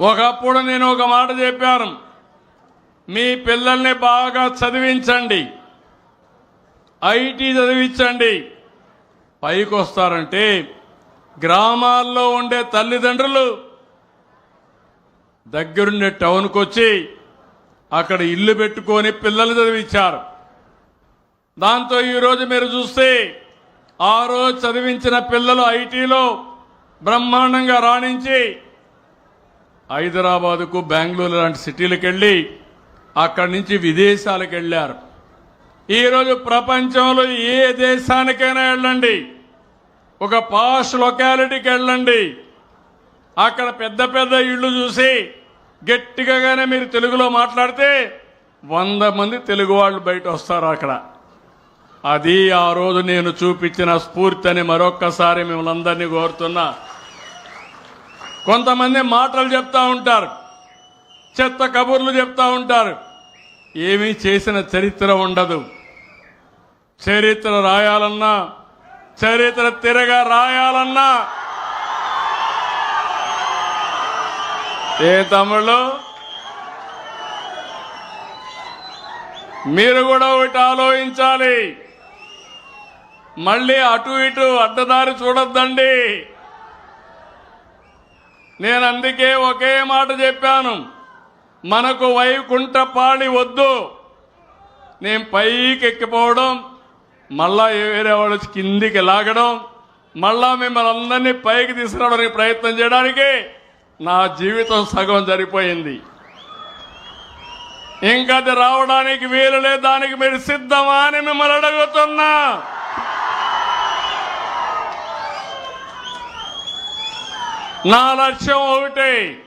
ఒకప్పుడు నేను ఒక మాట చెప్పాను. మీ పిల్లల్ని బాగా చదివించండి. ఐటీ చదివించండి. పైకి వస్తారంటే గ్రామాల్లో ఉండే తల్లిదండ్రులు దగ్గరుండే టౌన్కి వచ్చి అక్కడ ఇల్లు పెట్టుకొని పిల్లలు చదివించారు. దాంతో ఈరోజు మీరు చూస్తే ఆ రోజు చదివించిన పిల్లలు ఐటీలో బ్రహ్మాండంగా రాణించి హైదరాబాదుకు బెంగళూరు లాంటి సిటీలకు వెళ్ళి అక్కడి నుంచి విదేశాలకు వెళ్ళారు ఈరోజు ప్రపంచంలో ఏ దేశానికైనా వెళ్ళండి. ఒక పాష్ లొకాలిటీకి వెళ్ళండి అక్కడ పెద్ద పెద్ద ఇళ్ళు చూసి గట్టిగానే మీరు తెలుగులో మాట్లాడితే వంద మంది తెలుగు వాళ్ళు బయట వస్తారు అక్కడ. అది ఆ రోజు నేను చూపించిన స్ఫూర్తి అని మరొక్కసారి మిమ్మల్ని అందరినీ కోరుతున్నా. కొంతమంది మాటలు చెప్తా ఉంటారు. చెత్త కబుర్లు చెప్తా ఉంటారు. ఏమీ చేసిన చరిత్ర ఉండదు. చరిత్ర రాయాలన్నా చరిత్ర తిరగా రాయాలన్నా. ఏ తమ్ముళ్ళు? మీరు కూడా ఒకటి ఆలోచించాలి. మళ్ళీ అటు ఇటు అడ్డదారి చూడొద్దండి. నేను అందుకే ఒకే మాట చెప్పాను. మనకు వైకుంఠపాళి వద్దు. నేను పైకి ఎక్కిపోవడం మళ్ళా వేరే వాళ్ళు కిందికి లాగడం మళ్ళా మిమ్మల్ని అందరినీ పైకి తీసుకురావడానికి ప్రయత్నం చేయడానికి నా జీవితం సగం సరిపోయింది. ఇంకా అది రావడానికి వీలు లేదు దానికి మీరు సిద్ధమా అని మిమ్మల్ని అడుగుతున్నా. నా లక్ష్యం ఒకటే.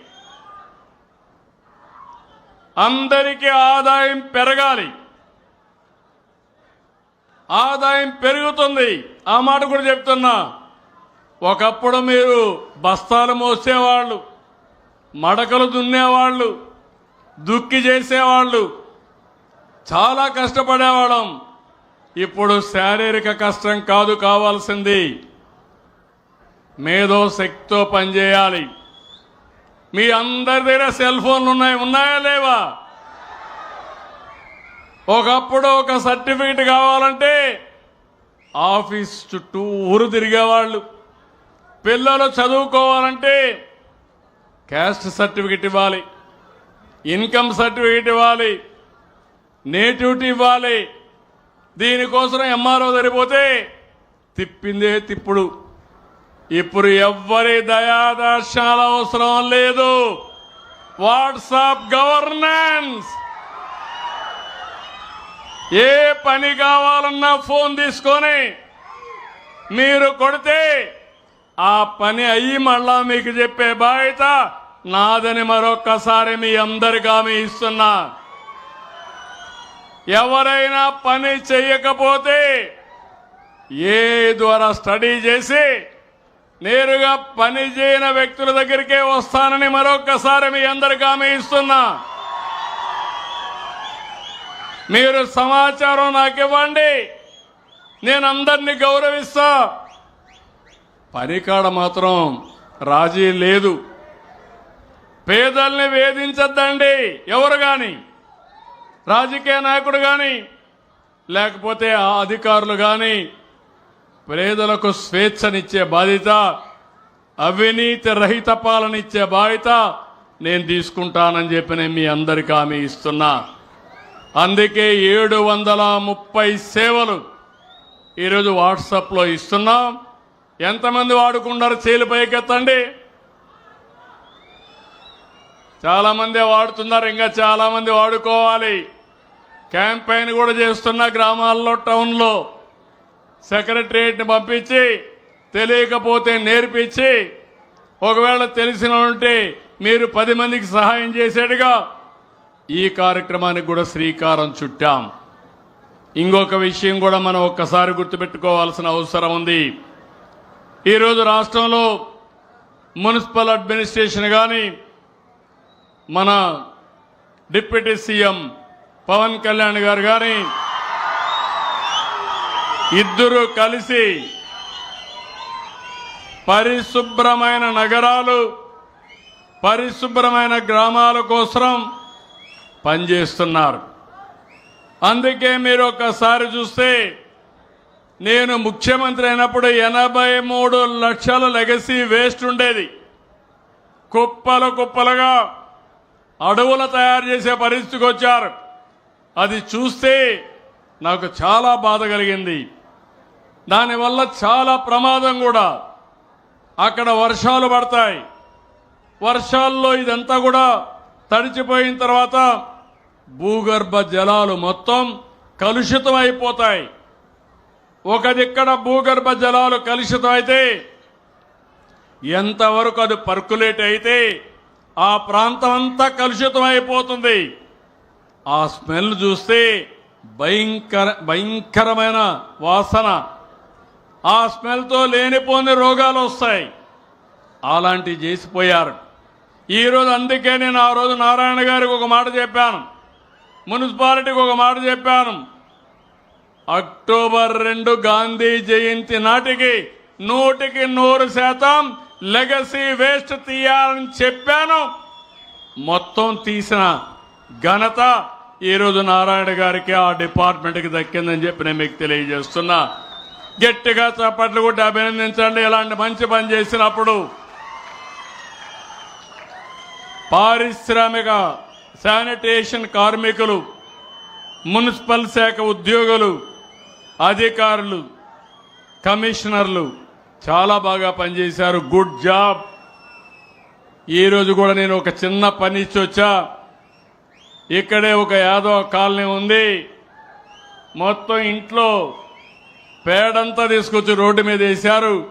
అందరికీ ఆదాయం పెరగాలి. ఆదాయం పెరుగుతుంది. ఆ మాట కూడా చెప్తున్నా. ఒకప్పుడు మీరు బస్తాలు మోసేవాళ్ళు మడకలు దున్నేవాళ్ళు దుక్కి చేసేవాళ్ళు చాలా కష్టపడేవాళ్ళం. ఇప్పుడు శారీరక కష్టం కాదు కావాల్సింది. మేధో శక్తితో పనిచేయాలి. మీ అందరి దగ్గర సెల్ ఫోన్లు ఉన్నాయి ఉన్నాయా లేవా? ఒకప్పుడు ఒక సర్టిఫికెట్ కావాలంటే ఆఫీస్ చుట్టూ ఊరు తిరిగేవాళ్ళు. పిల్లలు చదువుకోవాలంటే క్యాస్ట్ సర్టిఫికెట్ ఇవ్వాలి ఇన్కమ్ సర్టిఫికెట్ ఇవ్వాలి నేటివిటీ ఇవ్వాలి. దీనికోసం ఎంఆర్ఓ సరిపోతే తిప్పిందే తిప్పుడు. ఇప్పుడు ఎవ్వరి దయాదర్శాల అవసరం లేదు. WhatsApp governance. ఏ పని కావాలన్నా ఫోన్ తీసుకొని మీరు కొడితే ఆ పని అయ్యి మళ్ళా మీకు చెప్పే బాధ్యత నాదని మరొక్కసారి మీ అందరికీ హామీ ఇస్తున్నా. ఎవరైనా పని చెయ్యకపోతే ఏ ద్వారా స్టడీ చేసి నేరుగా పనిచేయన వ్యక్తుల దగ్గరికే వస్తానని మరొకసారి మీ అందరికి హామీ ఇస్తున్నా. మీరు సమాచారం నాకు ఇవ్వండి. నేను అందరినీ గౌరవిస్తా. పనికాడ మాత్రం రాజీ లేదు. పేదల్ని వేధించద్దండి ఎవరు కానీ రాజకీయ నాయకుడు కానీ లేకపోతే ఆ అధికారులు కానీ పేదలకు స్వేచ్ఛనిచ్చే బాధ్యత అవినీతి రహిత పాలనిచ్చే బాధ్యత నేను తీసుకుంటానని చెప్పి నేను మీ అందరికీ హామీ ఇస్తున్నా. అందుకే ఏడు వందల ముప్పై సేవలు ఈరోజు వాట్సాప్లో ఇస్తున్నాం. ఎంతమంది వాడుకున్నారు చేలు పైకెత్తండి? చాలామందే వాడుతున్నారు ఇంకా చాలామంది వాడుకోవాలి. క్యాంపెయిన్ కూడా చేస్తున్న గ్రామాల్లో టౌన్లో. సెక్రటరియట్ని పంపించి తెలియకపోతే నేర్పించి ఒకవేళ తెలిసిన ఉంటే మీరు పది మందికి సహాయం చేసేట్టుగా ఈ కార్యక్రమానికి కూడా శ్రీకారం చుట్టాం. ఇంకొక విషయం కూడా మనం ఒక్కసారి గుర్తుపెట్టుకోవాల్సిన అవసరం ఉంది. ఈరోజు రాష్ట్రంలో మున్సిపల్ అడ్మినిస్ట్రేషన్ కానీ మన డిప్యూటీ సీఎం పవన్ కళ్యాణ్ గారు కానీ ఇద్దరు కలిసి పరిశుభ్రమైన నగరాలు పరిశుభ్రమైన గ్రామాల కోసం పనిచేస్తున్నారు. అందుకే మీరు ఒకసారి చూస్తే నేను ముఖ్యమంత్రి అయినప్పుడు ఎనభై మూడు లక్షల లెగసీ వేస్ట్ ఉండేది. కుప్పలు కుప్పలుగా అడవులు తయారు చేసే పరిస్థితికి వచ్చారు. అది చూస్తే నాకు చాలా బాధ కలిగింది. దానివల్ల చాలా ప్రమాదం కూడా. అక్కడ వర్షాలు పడతాయి. వర్షాల్లో ఇదంతా కూడా తడిచిపోయిన తర్వాత భూగర్భ జలాలు మొత్తం కలుషితం అయిపోతాయి ఒక దిక్కడ భూగర్భ జలాలు కలుషితం అయితే ఎంతవరకు అది పర్కులేట్ అయితే ఆ ప్రాంతం అంతా కలుషితం అయిపోతుంది ఆ స్మెల్ చూస్తే భయంకర భయంకరమైన వాసన. ఆ స్మెల్తో లేనిపోని రోగాలు వస్తాయి. అలాంటివి చేసిపోయారు. ఈరోజు అందుకే నేను ఆ రోజు నారాయణ గారికి ఒక మాట చెప్పాను. మున్సిపాలిటీకి ఒక మాట చెప్పాను. అక్టోబర్ రెండు గాంధీ జయంతి నాటికి నూటికి నూరు శాతం లెగసీ వేస్ట్ తీయాలని చెప్పాను. మొత్తం తీసిన ఘనత ఈరోజు నారాయణ గారికి ఆ డిపార్ట్మెంట్కి దక్కిందని చెప్పి నేను మీకు తెలియజేస్తున్నా. గట్టిగా చప్పట్లు కూడా అభినందించండి. ఇలాంటి మంచి పని చేసినప్పుడు పారిశ్రామిక శానిటేషన్ కార్మికులు మున్సిపల్ శాఖ ఉద్యోగులు అధికారులు కమిషనర్లు చాలా బాగా పనిచేశారు. Good job. ఈరోజు కూడా నేను ఒక చిన్న పని ఇచ్చి వచ్చా ఇక్కడే ఒక యాదవ కాలనీ ఉంది. మొత్తం ఇంట్లో పేడంతా తీసుకొచ్చి రోడ్డు మీద వేశారు.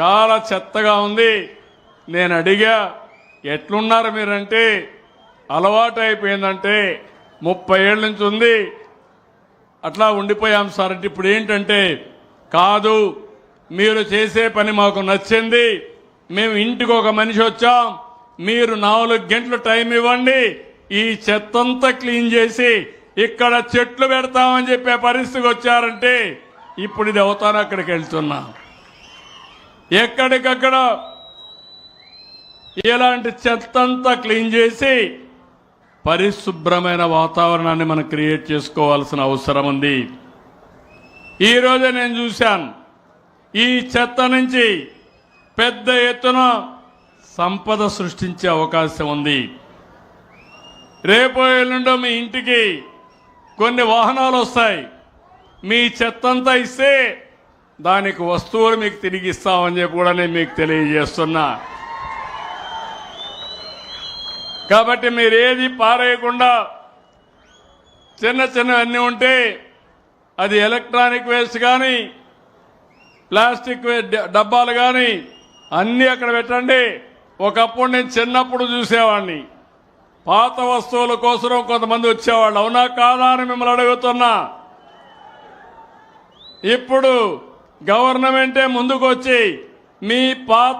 చాలా చెత్తగా ఉంది. నేను అడిగా ఎట్లున్నారు మీరంటే? అలవాటు అయిపోయిందంటే ముప్పై ఏళ్ళ నుంచి ఉంది. అట్లా ఉండిపోయాం సార్. అంటే ఇప్పుడు ఏంటంటే కాదు మీరు చేసే పని మాకు నచ్చింది. మేము ఇంటికి ఒక మనిషి వచ్చాం. మీరు నాలుగు గంటలు టైం ఇవ్వండి. ఈ చెత్తంతా క్లీన్ చేసి ఇక్కడ చెట్లు పెడతామని చెప్పే పరిస్థితికి వచ్చారంటే ఇప్పుడు ఇది అవుతాను అక్కడికి వెళ్తున్నా. ఎక్కడికక్కడ ఇలాంటి చెత్తంతా క్లీన్ చేసి పరిశుభ్రమైన వాతావరణాన్ని మనం క్రియేట్ చేసుకోవాల్సిన అవసరం ఉంది. ఈరోజు నేను చూశాను ఈ చెత్త నుంచి పెద్ద ఎత్తున సంపద సృష్టించే అవకాశం ఉంది. రేపు ఎల్లుండో మీ ఇంటికి కొన్ని వాహనాలు వస్తాయి. మీ చెత్తంతా ఇస్తే దానికి వస్తువులు మీకు తిరిగి ఇస్తామని చెప్పి కూడా నేను మీకు తెలియజేస్తున్నా. కాబట్టి మీరు ఏది పారేయకుండా చిన్న చిన్నవన్నీ ఉంటే అది ఎలక్ట్రానిక్ వేస్ట్ కానీ ప్లాస్టిక్ డబ్బాలు కానీ అన్నీ అక్కడ పెట్టండి. ఒకప్పుడు నేను చిన్నప్పుడు చూసేవాడిని పాత వస్తువుల కోసం కొంతమంది వచ్చేవాళ్ళు. అవునా కాదా అని మిమ్మల్ని అడుగుతున్నా. ఇప్పుడు గవర్నమెంటే ముందుకొచ్చి మీ పాత